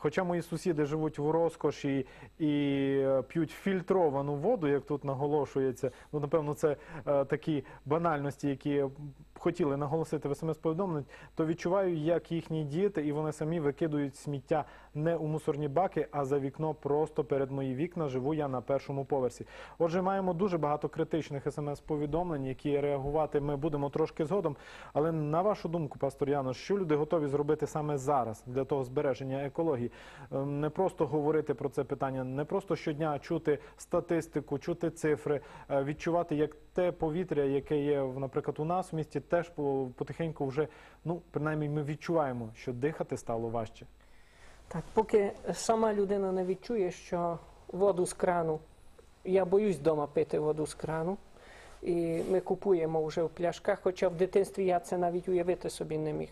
Хоча мої сусіди живуть в розкоші і е, п'ють фільтровану воду, як тут наголошується, ну напевно, це е, такі банальності, які хотіли наголосити в смс-повідомленні, то відчуваю, як їхні діти і вони самі викидують сміття не у мусорні баки, а за вікно просто перед мої вікна. Живу я на першому поверсі. Отже, маємо дуже багато критичних смс-повідомлень, які реагувати ми будемо трошки згодом. Але на вашу думку, пастор Яно, що люди готові зробити саме зараз для того збереження екології? Е, Не просто говорити про це питання, не просто щодня чути статистику, чути цифри, е, відчувати, як те повітря, яке є, наприклад, у нас в місті, теж потихеньку вже, ну принаймні, ми відчуваємо, що дихати стало важче. Так, поки сама людина не відчує, що воду з крану, я боюсь вдома пити воду з крану, і ми купуємо вже в пляшках, хоча в дитинстві я це навіть уявити собі не міг.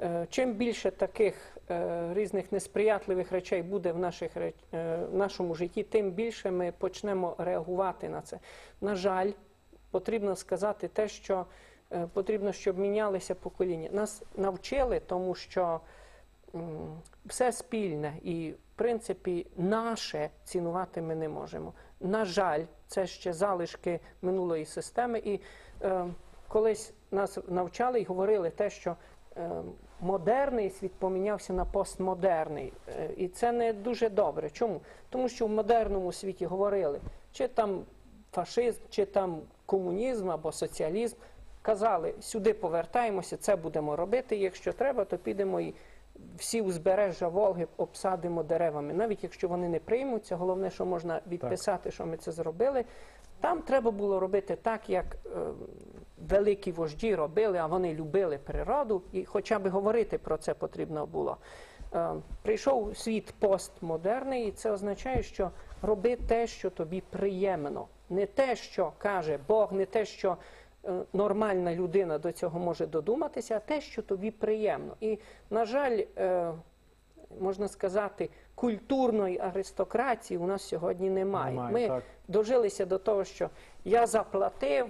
Е, Чим більше таких е, різних несприятливих речей буде в, наших, е, в нашому житті, тим більше ми почнемо реагувати на це. На жаль, потрібно сказати те, що е, потрібно, щоб мінялися покоління. Нас навчили, тому що все спільне і, в принципі, наше цінувати ми не можемо. На жаль, це ще залишки минулої системи. І е, колись нас навчали і говорили те, що е, модерний світ помінявся на постмодерний. Е, і це не дуже добре. Чому? Тому що в модерному світі говорили, чи там фашизм, чи там комунізм або соціалізм. Казали, сюди повертаємося, це будемо робити. Якщо треба, то підемо і всі узбережжя Волги обсадимо деревами. Навіть якщо вони не приймуться, головне, що можна відписати, що ми це зробили. Там треба було робити так, як е, великі вожді робили, а вони любили природу, і хоча б говорити про це потрібно було. Е, прийшов світ постмодерний, і це означає, що роби те, що тобі приємно, не те, що каже Бог, не те, що е, нормальна людина до цього може додуматися, а те, що тобі приємно. І, на жаль, е, можна сказати, культурної аристократії у нас сьогодні немає. Немає, Ми так. дожилися до того, що я заплатив.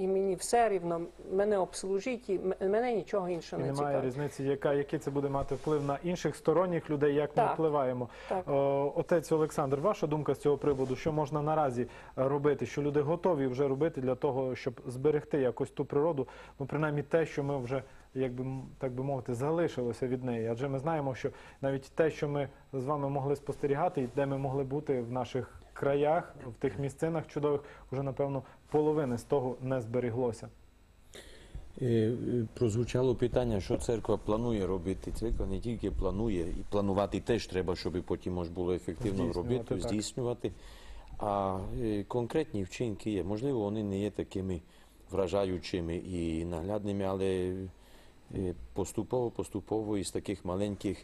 І мені все рівно, мене обслужить, і мене нічого іншого І не немає різниці, яка який це буде мати вплив на інших сторонніх людей, як ми впливаємо. Так. О, Отець Олександр, ваша думка з цього приводу, що можна наразі е, робити, що люди готові вже робити для того, щоб зберегти якось ту природу, ну принаймні те, що ми вже, як би м- так би мовити, залишилося від неї. Адже ми знаємо, що навіть те, що ми з вами могли спостерігати, і де ми могли бути в наших краях, в тих місцинах чудових, вже напевно половини з того не зберіглося. Е, е, Прозвучало питання, що церква планує робити. Церква не тільки планує, і планувати теж треба, щоб потім можна було ефективно Здійснювати, робити, так. здійснювати. А е, конкретні вчинки є. Можливо, вони не є такими вражаючими і наглядними, але е, поступово, поступово із таких маленьких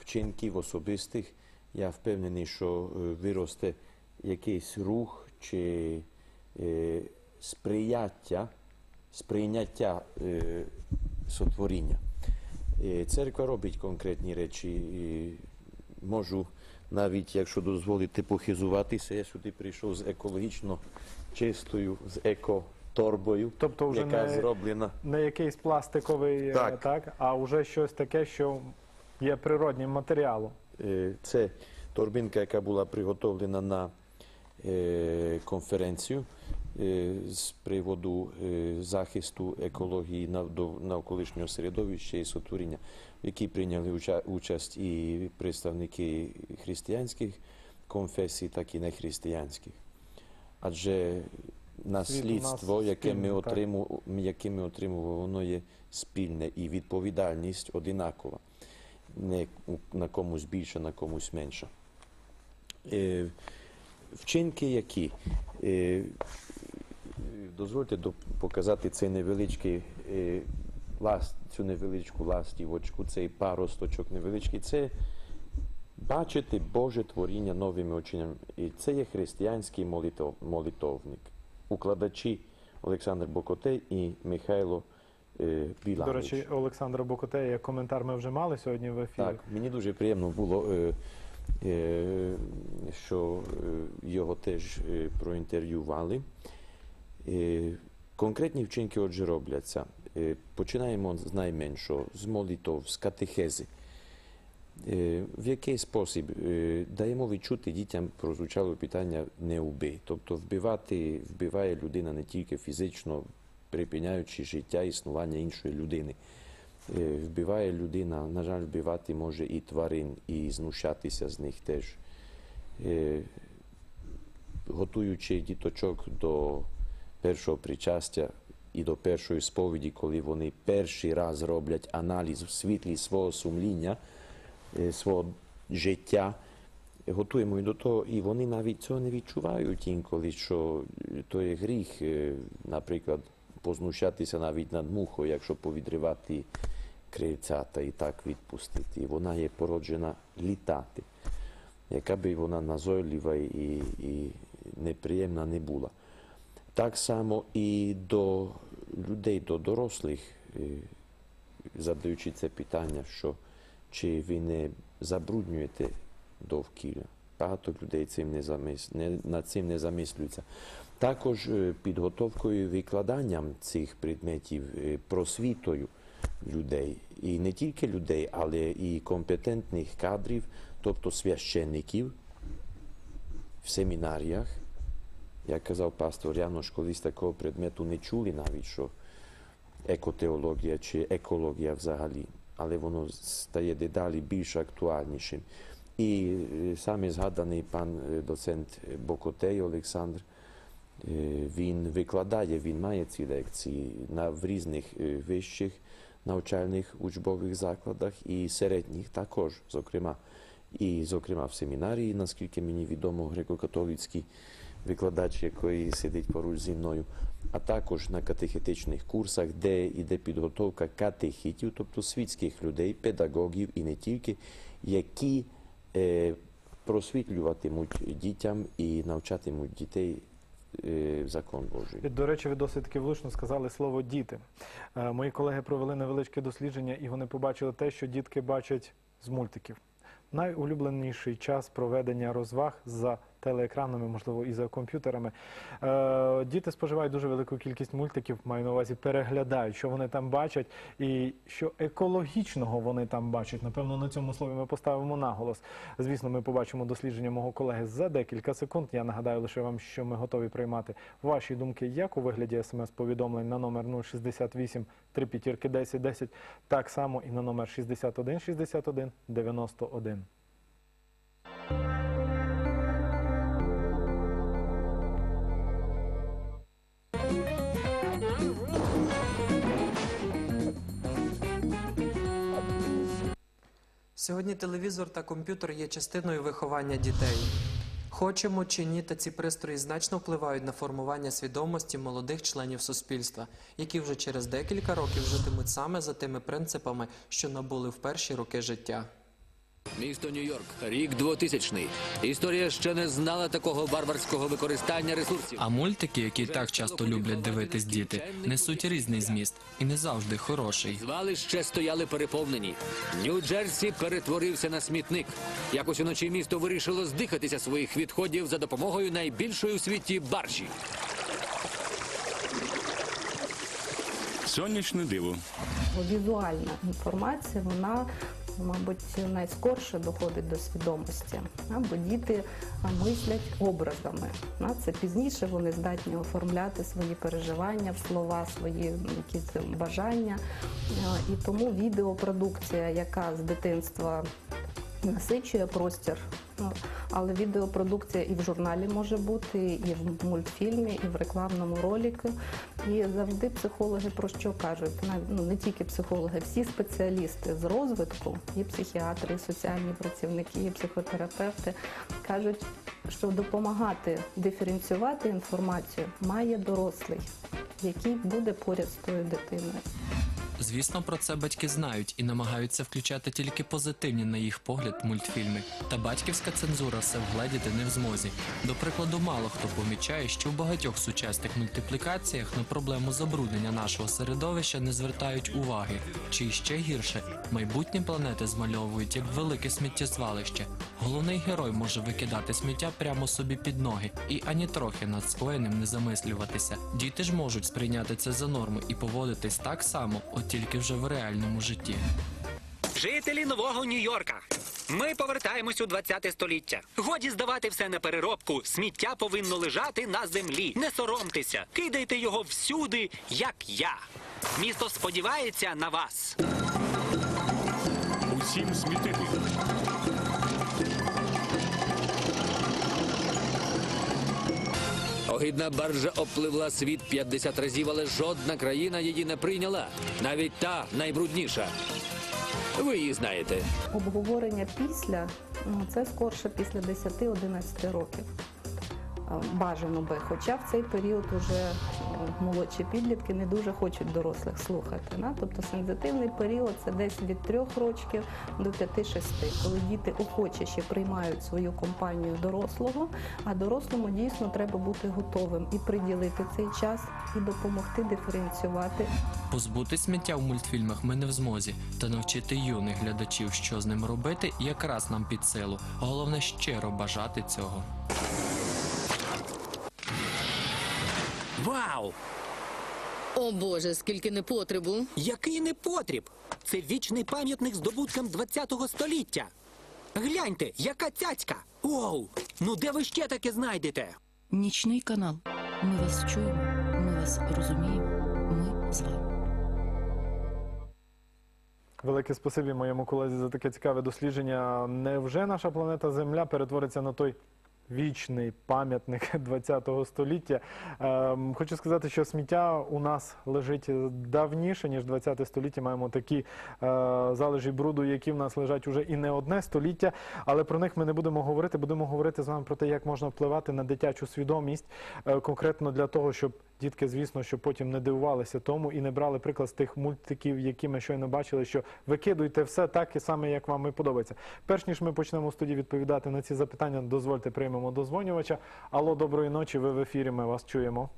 вчинків особистих я впевнений, що виросте якийсь рух чи е, сприяття, сприйняття е, сотворіння. Е, Церква робить конкретні речі. І можу навіть, якщо дозволите, похизуватися. Я сюди прийшов з екологічно чистою, з еко-торбою, Тобто вже яка не- зроблена. не якийсь пластиковий, е, Так. так, а вже щось таке, що є природнім матеріалом. Е, Це торбинка, яка була приготовлена на конференцію е, з приводу е, захисту екології нав- навколишнього середовища і сотворіння, в якій прийняли участь і представники християнських конфесій, так і нехристиянських. Адже наслідство, яке ми, спільне, так. отриму, яке ми отримували, воно є спільне і відповідальність одинакова. Не на комусь більше, на комусь менше. Вчинки які? Е, дозвольте показати цей невеличкий е, ласт, цю невеличку ластівочку, цей паросточок невеличкий. Це бачити Боже творіння новими очинями. І це є християнський молитов, молитовник. Укладачі Олександр Бокотей і Михайло е, Біланович. До речі, Олександра Бокотея коментар ми вже мали сьогодні в ефірі. Так, мені дуже приємно було, що е, його теж е, проінтерв'ювали. Е, конкретні вчинки отже робляться. Е, починаємо з найменшого, з молитов, з катехези. Е, В який спосіб Е, даємо відчути дітям прозвучало питання не вбий. Тобто вбивати вбиває людина не тільки фізично, припиняючи життя існування іншої людини. Е, Вбиває людина, на жаль, вбивати може і тварин, і знущатися з них теж. Е, Готуючи діточок до першого причастя і до першої сповіді, коли вони перший раз роблять аналіз в світлі свого сумління, е, свого життя, готуємо і до того, і вони навіть цього не відчувають інколи, що то є гріх, наприклад, познущатися навіть над мухою, якщо повідривати крильцята і так відпустити. І вона є породжена літати, яка би вона назойлива і, і неприємна не була. Так само і до людей, до дорослих, е, задаючи це питання, що чи ви не забруднюєте довкілля. Багато людей цим не замис... не, над цим не замислюються. Також е, підготовкою і викладанням цих предметів е, просвітою людей. І не тільки людей, але і компетентних кадрів, тобто священників в семінаріях. Як казав пастор Янош, колись такого предмету не чули навіть, що екотеологія чи екологія взагалі, але воно стає дедалі більш актуальнішим. І е, саме згаданий пан е, доцент Бокотей Олександр, е, він викладає, він має ці лекції на, в різних вищих навчальних учбових закладах і середніх також, зокрема, і, зокрема, в семінарії, наскільки мені відомо, греко-католицький викладач, який сидить поруч зі мною, а також на катехетичних курсах, де йде підготовка катехітів, тобто світських людей, педагогів і не тільки, які е, просвітлюватимуть дітям і навчатимуть дітей закон Божий. До речі, ви досить таки влучно сказали слово діти. Е, Мої колеги провели невеличке дослідження, і вони побачили те, що дітки бачать з мультиків. Найулюбленіший час проведення розваг за телеекранами, можливо, і за комп'ютерами. Е, Діти споживають дуже велику кількість мультиків, маю на увазі, переглядають, що вони там бачать, і що екологічного вони там бачать. Напевно, на цьому слові ми поставимо наголос. Звісно, ми побачимо дослідження мого колеги за декілька секунд. Я нагадаю лише вам, що ми готові приймати ваші думки як у вигляді смс-повідомлень на номер 068 3 10 10, так само і на номер 61 61 91. Сьогодні телевізор та комп'ютер є частиною виховання дітей. Хочемо чи ні, та ці пристрої значно впливають на формування свідомості молодих членів суспільства, які вже через декілька років житимуть саме за тими принципами, що набули в перші роки життя. Місто Нью-Йорк, рік 2000. Історія ще не знала такого варварського використання ресурсів. А мультики, які так часто люблять дивитись діти, несуть різний зміст і не завжди хороший. Звалища стояли переповнені. Нью-Джерсі перетворився на смітник. Якось уночі місто вирішило здихатися своїх відходів за допомогою найбільшої у світі баржі. Сонячне диво. Візуальна інформація, вона, мабуть, найскорше доходить до свідомості. Або діти мислять образами. Це пізніше вони здатні оформляти свої переживання в слова, свої якісь бажання. І тому відеопродукція, яка з дитинства насичує простір. Ну, Але відеопродукція і в журналі може бути, і в мультфільмі, і в рекламному ролику. І завжди психологи про що кажуть? Ну, не тільки психологи, всі спеціалісти з розвитку, і психіатри, і соціальні працівники, і психотерапевти кажуть, що допомагати диференціювати інформацію має дорослий, який буде поряд з тою дитиною. Звісно, про це батьки знають і намагаються включати тільки позитивні, на їх погляд, мультфільми. Та батьківська цензура все вгледіти не в змозі. До прикладу, мало хто помічає, що в багатьох сучасних мультиплікаціях на проблему забруднення нашого середовища не звертають уваги. Чи ще гірше, майбутні планети змальовують як велике сміттєзвалище. Головний герой може викидати сміття прямо собі під ноги і ані трохи над скоєним не замислюватися. Діти ж можуть сприйняти це за норму і поводитись так само, тільки вже в реальному житті. Жителі нового Нью-Йорка. Ми повертаємось у 20 століття. Годі здавати все на переробку. Сміття повинно лежати на землі. Не соромтеся, кидайте його всюди, як я. Місто сподівається на вас. Усім смітити. Огидна баржа обпливла світ 50 разів, але жодна країна її не прийняла. Навіть та найбрудніша. Ви її знаєте. Обговорення після ну, це скорше після 10-11 років. Бажано би, хоча в цей період уже молодші підлітки не дуже хочуть дорослих слухати. Тобто сензитивний період це десь від 3 років до 5-6, коли діти охоче ще приймають свою компанію дорослого, а дорослому дійсно треба бути готовим і приділити цей час, і допомогти диференціювати Позбути сміття в мультфільмах ми не в змозі, та навчити юних глядачів, що з ним робити, якраз нам під силу. Головне щиро бажати цього. Вау! О Боже, скільки непотребу. Який непотріб! Це вічний пам'ятник здобуткам 20-го століття. Гляньте, яка цяцька! Оу! Ну де ви ще таке знайдете? Нічний канал. Ми вас чуємо, ми вас розуміємо. Ми з вами. Велике спасибі моєму колезі за таке цікаве дослідження. Невже наша планета Земля перетвориться на той вічний пам'ятник ХХ століття? Ем, хочу сказати, що сміття у нас лежить давніше, ніж ХХ століття. Маємо такі е, залежі бруду, які в нас лежать уже і не одне століття. Але про них ми не будемо говорити. Будемо говорити з вами про те, як можна впливати на дитячу свідомість, е, конкретно для того, щоб дітки, звісно, що потім не дивувалися тому і не брали приклад з тих мультиків, які ми щойно бачили, що викидуйте все так і саме, як вам і подобається. Перш ніж ми почнемо в студії відповідати на ці запитання, дозвольте приймемо дозвонювача. Алло, доброї ночі. Ви в ефірі. Ми вас чуємо.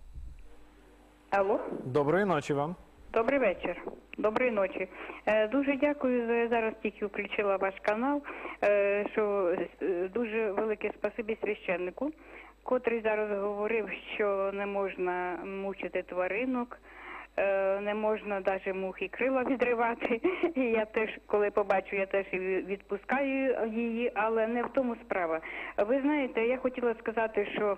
Алло, Доброї ночі вам. добрий вечір. Доброї ночі. Е, Дуже дякую за зараз тільки включила ваш канал. е, Що е, дуже велике спасибі священнику, котрий зараз говорив, що не можна мучити тваринок. е, Не можна навіть мухи крила відривати. Я теж, коли побачу, я теж відпускаю її, але не в тому справа. Ви знаєте, я хотіла сказати, що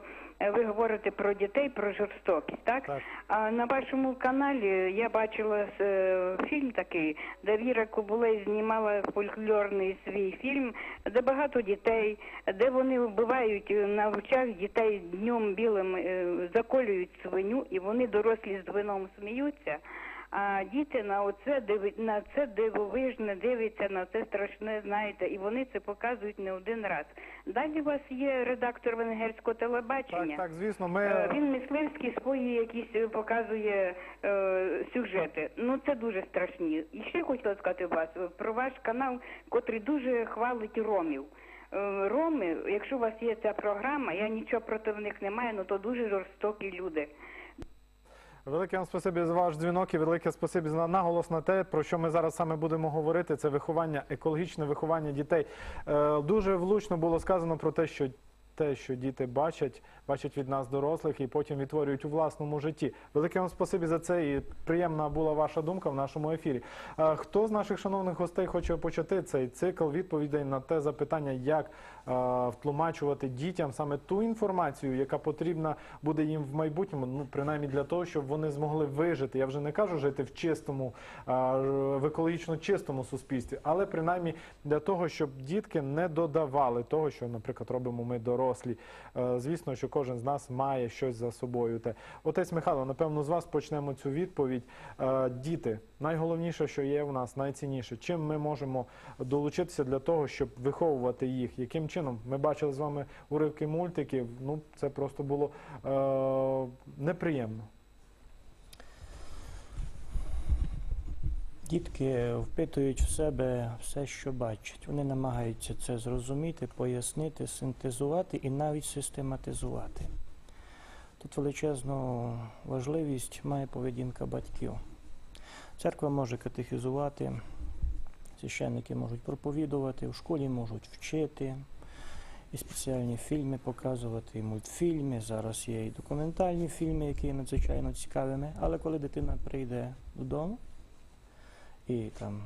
ви говорите про дітей, про жорстокість, так? Так. А на вашому каналі я бачила е, фільм такий, де Віра Кобулей знімала фольклорний свій фільм, де багато дітей, де вони вбивають е, на очах дітей днем білим, е, заколюють свиню, і вони дорослі з вином сміються. А діти на оце диви- на це дивовижне дивляться, на це страшне, знаєте, і вони це показують не один раз. Далі у вас є редактор венгерського телебачення. Так, так, звісно, Е, ми Він мисливські свої якісь е, показує е, сюжети. Ну це дуже страшні. І ще хотіла сказати вас е, про ваш канал, котрий дуже хвалить ромів. Е, Роми, якщо у вас є ця програма, я нічого проти них не маю, але то дуже жорстокі люди. Велике вам спасибі за ваш дзвінок і велике спасибі за наголос на те, про що ми зараз саме будемо говорити. Це виховання, екологічне виховання дітей. Е, дуже влучно було сказано про те, що те, що діти бачать, бачать від нас дорослих і потім відтворюють у власному житті. Велике вам спасибі за це і приємна була ваша думка в нашому ефірі. Хто з наших шановних гостей хоче почати цей цикл відповідей на те запитання, як втлумачувати дітям саме ту інформацію, яка потрібна буде їм в майбутньому, ну принаймні для того, щоб вони змогли вижити. Я вже не кажу жити в чистому, в екологічно чистому суспільстві, але принаймні для того, щоб дітки не додавали того, що, наприклад, робимо ми дорослі. Е, Звісно, що кожен з нас має щось за собою. Те отець Михайло, напевно, з вас почнемо цю відповідь. Е, Діти, найголовніше, що є в нас, найцінніше, чим ми можемо долучитися для того, щоб виховувати їх. Яким чином ми бачили з вами уривки мультиків? Ну це просто було е, неприємно. Дітки впитують в себе все, що бачать. Вони намагаються це зрозуміти, пояснити, синтезувати і навіть систематизувати. Тут величезну важливість має поведінка батьків. Церква може катехізувати, священники можуть проповідувати, в школі можуть вчити, і спеціальні фільми показувати, і мультфільми. Зараз є і документальні фільми, які є надзвичайно цікавими. Але коли дитина прийде додому, і там